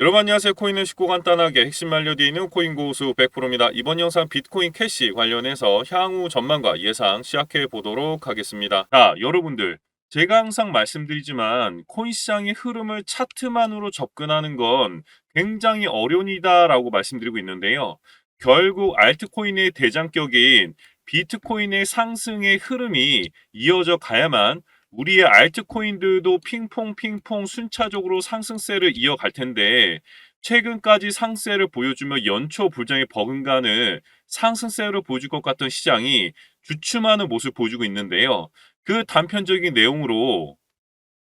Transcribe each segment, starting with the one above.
여러분 안녕하세요. 코인을 쉽고 간단하게 핵심 알려드리는 코인 고수 100%입니다. 이번 영상 비트코인 캐시 관련해서 향후 전망과 예상 시작해 보도록 하겠습니다. 자, 여러분들. 제가 항상 말씀드리지만 코인 시장의 흐름을 차트만으로 접근하는 건 굉장히 어려운 일이다라고 말씀드리고 있는데요. 결국 알트코인의 대장격인 비트코인의 상승의 흐름이 이어져 가야만 우리의 알트코인들도 핑퐁 핑퐁 순차적으로 상승세를 이어갈 텐데 최근까지 상세를 보여주며 연초 불장에 버금가는 상승세를 보여줄 것 같던 시장이 주춤하는 모습을 보여주고 있는데요. 그 단편적인 내용으로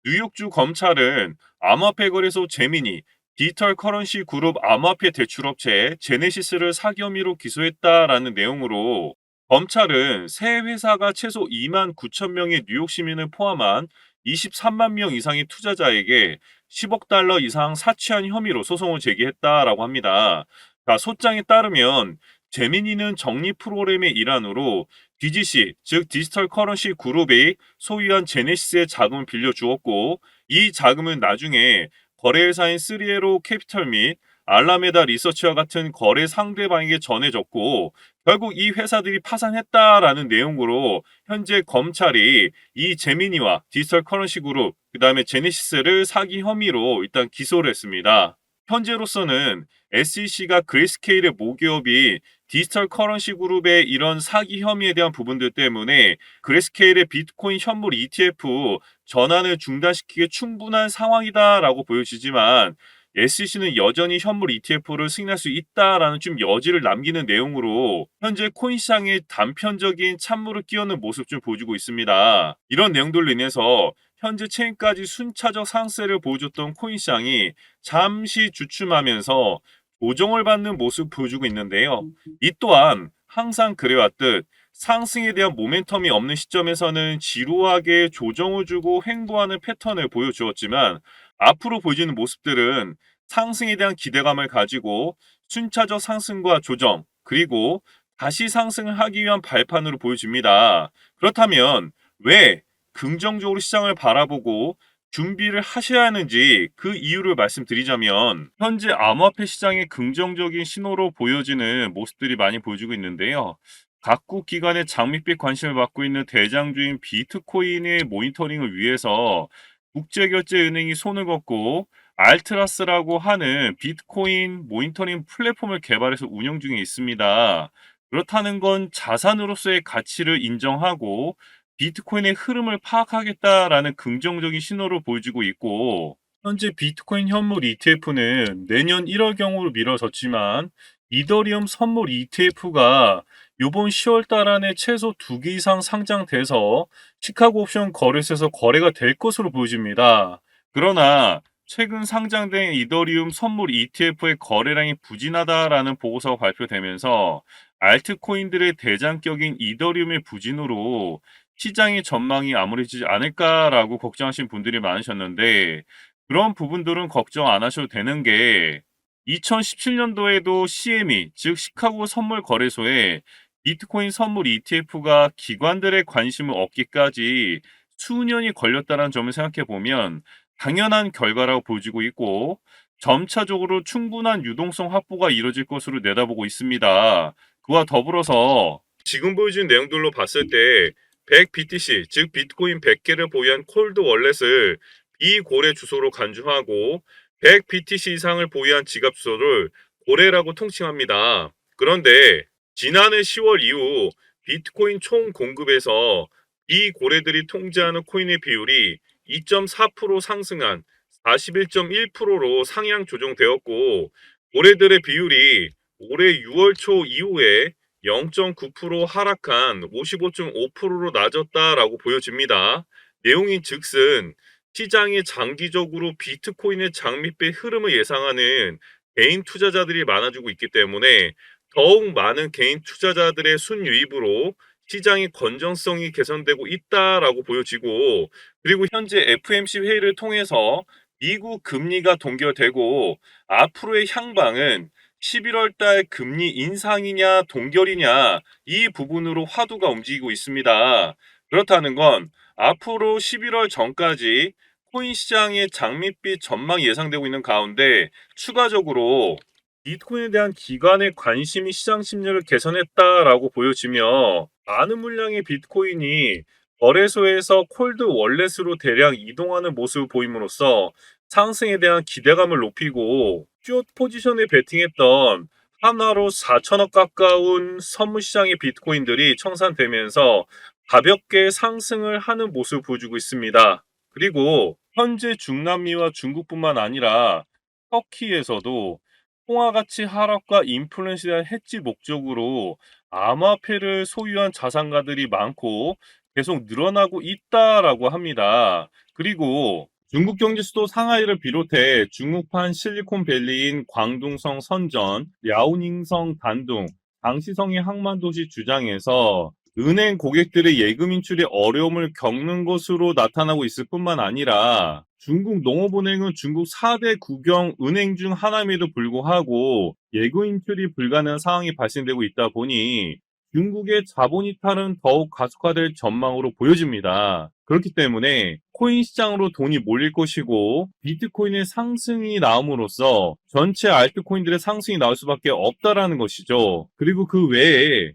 뉴욕주 검찰은 암호화폐 거래소 제미니 디지털 커런시 그룹 암호화폐 대출업체 제네시스를 사기 혐의로 기소했다라는 내용으로 검찰은 새 회사가 최소 2만 9천 명의 뉴욕 시민을 포함한 23만 명 이상의 투자자에게 10억 달러 이상 사취한 혐의로 소송을 제기했다라고 합니다. 자, 소장에 따르면 제미니는 적립 프로그램의 일환으로 DGC, 즉 디지털 커런시 그룹이 소유한 제네시스의 자금을 빌려 주었고 이 자금은 나중에 거래회사인 3에로 캐피털 및 알라메다 리서치와 같은 거래 상대방에게 전해졌고 결국 이 회사들이 파산했다라는 내용으로 현재 검찰이 이 제미니와 디지털 커런시 그룹 그다음에 제네시스를 사기 혐의로 일단 기소를 했습니다. 현재로서는 SEC가 그레이스케일의 모기업이 디지털 커런시 그룹의 이런 사기 혐의에 대한 부분들 때문에 그레이스케일의 비트코인 현물 ETF 전환을 중단시키기 충분한 상황이다라고 보여지지만 SEC는 여전히 현물 ETF를 승인할 수 있다라는 좀 여지를 남기는 내용으로 현재 코인 시장에 단편적인 찬물을 끼얹는 모습 좀 보여주고 있습니다. 이런 내용들로 인해서 현재 체인까지 순차적 상세를 보여줬던 코인 시장이 잠시 주춤하면서 조정을 받는 모습 보여주고 있는데요. 이 또한 항상 그래왔듯 상승에 대한 모멘텀이 없는 시점에서는 지루하게 조정을 주고 횡보하는 패턴을 보여주었지만 앞으로 보여지는 모습들은 상승에 대한 기대감을 가지고 순차적 상승과 조정 그리고 다시 상승을 하기 위한 발판으로 보여집니다. 그렇다면 왜 긍정적으로 시장을 바라보고 준비를 하셔야 하는지 그 이유를 말씀드리자면 현재 암호화폐 시장의 긍정적인 신호로 보여지는 모습들이 많이 보여주고 있는데요. 각국 기관의 장밋빛 관심을 받고 있는 대장주인 비트코인의 모니터링을 위해서 국제결제은행이 손을 걷고 알트라스라고 하는 비트코인 모니터링 플랫폼을 개발해서 운영 중에 있습니다. 그렇다는 건 자산으로서의 가치를 인정하고 비트코인의 흐름을 파악하겠다라는 긍정적인 신호를 보여주고 있고 현재 비트코인 현물 ETF는 내년 1월경으로 미뤄졌지만 이더리움 선물 ETF가 이번 10월 달 안에 최소 2개 이상 상장돼서 시카고 옵션 거래소에서 거래가 될 것으로 보여집니다. 그러나 최근 상장된 이더리움 선물 ETF의 거래량이 부진하다라는 보고서가 발표되면서 알트코인들의 대장격인 이더리움의 부진으로 시장의 전망이 암울해지지 않을까라고 걱정하신 분들이 많으셨는데 그런 부분들은 걱정 안 하셔도 되는 게 2017년도에도 CME, 즉 시카고 선물 거래소에 비트코인 선물 ETF가 기관들의 관심을 얻기까지 수년이 걸렸다는 점을 생각해 보면 당연한 결과라고 보여지고 있고 점차적으로 충분한 유동성 확보가 이뤄질 것으로 내다보고 있습니다. 그와 더불어서 지금 보여준 내용들로 봤을 때 100BTC, 즉 비트코인 100개를 보유한 콜드 월렛을 비고래 주소로 간주하고 100BTC 이상을 보유한 지갑 주소를 고래라고 통칭합니다. 그런데 지난해 10월 이후 비트코인 총 공급에서 이 고래들이 통제하는 코인의 비율이 2.4% 상승한 41.1%로 상향 조정되었고 고래들의 비율이 올해 6월 초 이후에 0.9% 하락한 55.5%로 낮았다라고 보여집니다. 내용인 즉슨 시장이 장기적으로 비트코인의 장밋빛 흐름을 예상하는 개인 투자자들이 많아지고 있기 때문에 더욱 많은 개인 투자자들의 순유입으로 시장의 건전성이 개선되고 있다라고 보여지고 그리고 현재 FMC 회의를 통해서 미국 금리가 동결되고 앞으로의 향방은 11월 달 금리 인상이냐 동결이냐 이 부분으로 화두가 움직이고 있습니다. 그렇다는 건 앞으로 11월 전까지 코인 시장의 장밋빛 전망이 예상되고 있는 가운데 추가적으로 비트코인에 대한 기관의 관심이 시장 심리를 개선했다라고 보여지며 많은 물량의 비트코인이 거래소에서 콜드 월렛으로 대량 이동하는 모습을 보임으로써 상승에 대한 기대감을 높이고 숏 포지션에 베팅했던 하나로 4천억 가까운 선물 시장의 비트코인들이 청산되면서 가볍게 상승을 하는 모습을 보여주고 있습니다. 그리고 현재 중남미와 중국뿐만 아니라 터키에서도 통화 가치 하락과 인플레이션에 대한 해지 목적으로 암호화폐를 소유한 자산가들이 많고 계속 늘어나고 있다라고 합니다. 그리고 중국 경제 수도 상하이를 비롯해 중국판 실리콘밸리인 광둥성 선전, 랴오닝성 단둥, 당시성의 항만도시 주장에서 은행 고객들의 예금 인출에 어려움을 겪는 것으로 나타나고 있을 뿐만 아니라 중국 농업은행은 중국 4대 국영 은행 중 하나임에도 불구하고 예금 인출이 불가능한 상황이 발생되고 있다 보니 중국의 자본 이탈은 더욱 가속화될 전망으로 보여집니다. 그렇기 때문에 코인 시장으로 돈이 몰릴 것이고 비트코인의 상승이 나옴으로써 전체 알트코인들의 상승이 나올 수밖에 없다라는 것이죠. 그리고 그 외에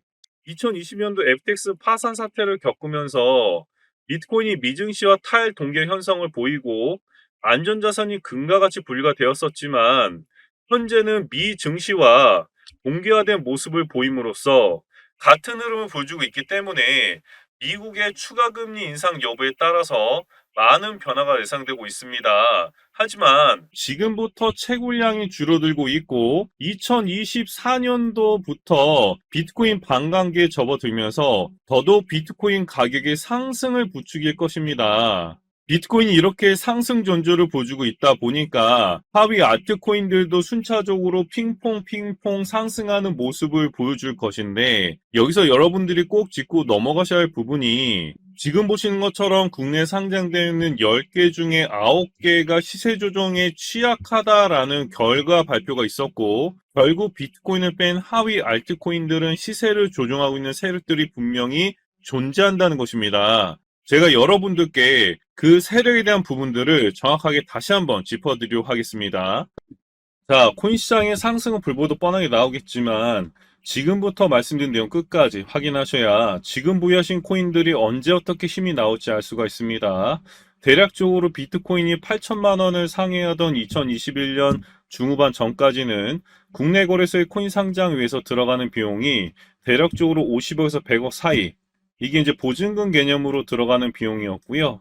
2020년도 FTX 파산 사태를 겪으면서 비트코인이 미증시와 동결 현상을 보이고 안전자산이 금과 같이 분리가 되었었지만 현재는 미증시와 동기화된 모습을 보임으로써 같은 흐름을 보여주고 있기 때문에 미국의 추가 금리 인상 여부에 따라서 많은 변화가 예상되고 있습니다. 하지만 지금부터 채굴량이 줄어들고 있고 2024년도부터 비트코인 반감기에 접어들면서 더더욱 비트코인 가격의 상승을 부추길 것입니다. 비트코인이 이렇게 상승 전조를 보여주고 있다 보니까 하위 알트코인들도 순차적으로 핑퐁 핑퐁 상승하는 모습을 보여줄 것인데 여기서 여러분들이 꼭 짚고 넘어가셔야 할 부분이 지금 보시는 것처럼 국내 상장되어 있는 10개 중에 9개가 시세 조정에 취약하다라는 결과 발표가 있었고 결국 비트코인을 뺀 하위 알트코인들은 시세를 조정하고 있는 세력들이 분명히 존재한다는 것입니다. 제가 여러분들께 그 세력에 대한 부분들을 정확하게 다시 한번 짚어드리도록 하겠습니다. 자, 코인 시장의 상승은 불보듯 뻔하게 나오겠지만 지금부터 말씀드린 내용 끝까지 확인하셔야 지금 보유하신 코인들이 언제 어떻게 힘이 나올지 알 수가 있습니다. 대략적으로 비트코인이 8천만 원을 상회하던 2021년 중후반 전까지는 국내 거래소의 코인 상장 위해서 들어가는 비용이 대략적으로 50억에서 100억 사이 이게 이제 보증금 개념으로 들어가는 비용이었고요.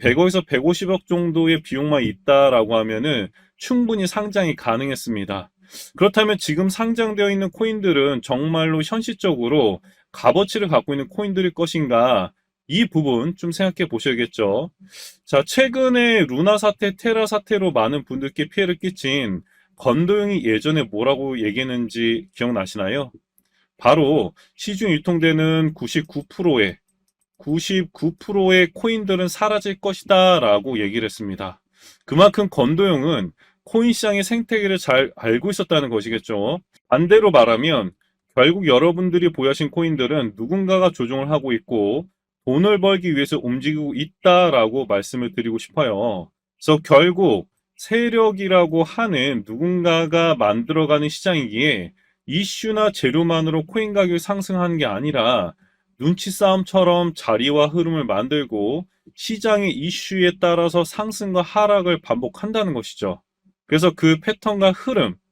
100억에서 150억 정도의 비용만 있다라고 하면은 충분히 상장이 가능했습니다. 그렇다면 지금 상장되어 있는 코인들은 정말로 현실적으로 값어치를 갖고 있는 코인들일 것인가? 이 부분 좀 생각해 보셔야겠죠. 자, 최근에 루나 사태, 테라 사태로 많은 분들께 피해를 끼친 건도영이 예전에 뭐라고 얘기했는지 기억나시나요? 바로 시중 유통되는 99%의 99%의 코인들은 사라질 것이다 라고 얘기를 했습니다. 그만큼 건도영은 코인 시장의 생태계를 잘 알고 있었다는 것이겠죠. 반대로 말하면 결국 여러분들이 보유하신 코인들은 누군가가 조종을 하고 있고 돈을 벌기 위해서 움직이고 있다라고 말씀을 드리고 싶어요. 그래서 결국 세력이라고 하는 누군가가 만들어가는 시장이기에 이슈나 재료만으로 코인 가격이 상승하는 게 아니라 눈치 싸움처럼 자리와 흐름을 만들고 시장의 이슈에 따라서 상승과 하락을 반복한다는 것이죠. 그래서 그 패턴과 흐름에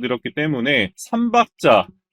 드렸기 때문에 3박자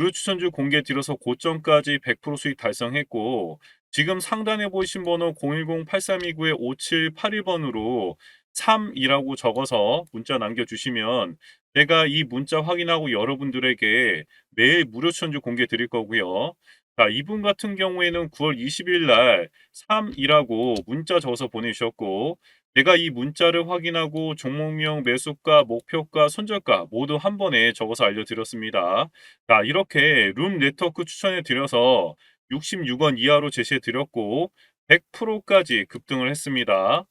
무료 추천주 공개 뒤로서 고점까지 100% 수익 달성했고 지금 상단에 보이신 번호 010-8329-5781번으로 3이라고 적어서 문자 남겨주시면 제가 이 문자 확인하고 여러분들에게 매일 무료 추천주 공개 드릴 거고요. 자, 이분 같은 경우에는 9월 20일 날 3이라고 문자 적어서 보내주셨고 내가 이 문자를 확인하고 종목명, 매수가, 목표가, 손절가 모두 한 번에 적어서 알려드렸습니다. 자, 이렇게 룸 네트워크 추천해 드려서 66원 이하로 제시해 드렸고 100%까지 급등을 했습니다.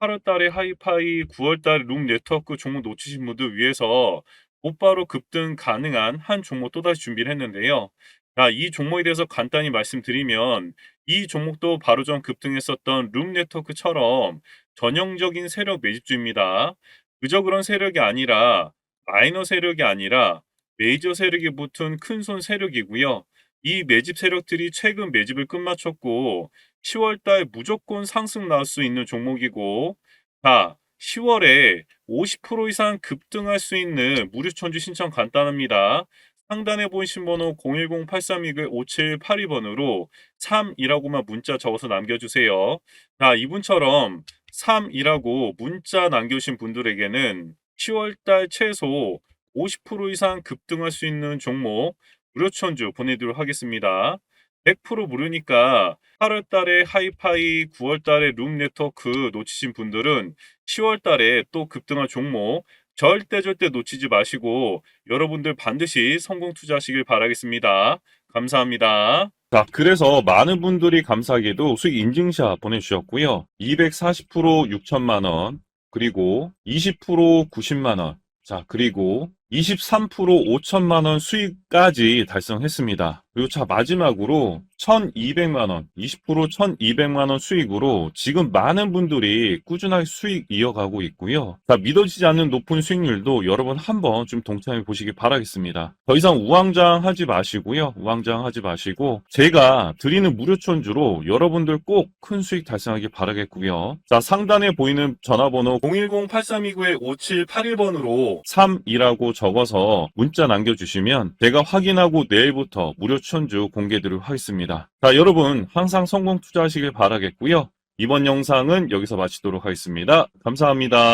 8월 달에 하이파이, 9월 달에 룸 네트워크 종목 놓치신 분들 위해서 곧바로 급등 가능한 한 종목 또다시 준비를 했는데요. 자, 이 종목에 대해서 간단히 말씀드리면 이 종목도 바로 전 급등했었던 룸 네트워크처럼 전형적인 세력 매집주입니다. 그저 그런 세력이 아니라 마이너 세력이 아니라 메이저 세력이 붙은 큰 손 세력이고요. 이 매집 세력들이 최근 매집을 끝마쳤고 10월달 무조건 상승 나올 수 있는 종목이고 자 10월에 50% 이상 급등할 수 있는 무료천주 신청 간단합니다. 상단에 보이신 번호 010-8329-5782번으로 3이라고만 문자 적어서 남겨주세요. 자, 이분처럼 3이라고 문자 남겨주신 분들에게는 10월달 최소 50% 이상 급등할 수 있는 종목 무료 천주 보내드리도록 하겠습니다. 100% 무료니까 8월 달에 하이파이, 9월 달에 룸 네트워크 놓치신 분들은 10월 달에 또 급등할 종목 절대 절대 놓치지 마시고 여러분들 반드시 성공 투자하시길 바라겠습니다. 감사합니다. 자, 그래서 많은 분들이 감사하게도 수익 인증샷 보내주셨고요. 240% 6천만 원, 그리고 20% 90만 원, 자, 그리고 23% 5천만 원 수익까지 달성했습니다. 그리고 자 마지막으로 1200만 원, 20% 1200만 원 수익으로 지금 많은 분들이 꾸준하게 수익 이어가고 있고요. 자 믿어지지 않는 높은 수익률도 여러분 한번 좀 동참해 보시기 바라겠습니다. 더 이상 우왕좌왕 하지 마시고요. 우왕좌왕 하지 마시고 제가 드리는 무료 천주로 여러분들 꼭 큰 수익 달성하기 바라겠고요. 자 상단에 보이는 전화번호 010-8329-5781번으로 3이라고 적어서 문자 남겨주시면 제가 확인하고 내일부터 무료 천주 공개드리도록 하겠습니다. 자 여러분 항상 성공 투자하시길 바라겠고요. 이번 영상은 여기서 마치도록 하겠습니다. 감사합니다.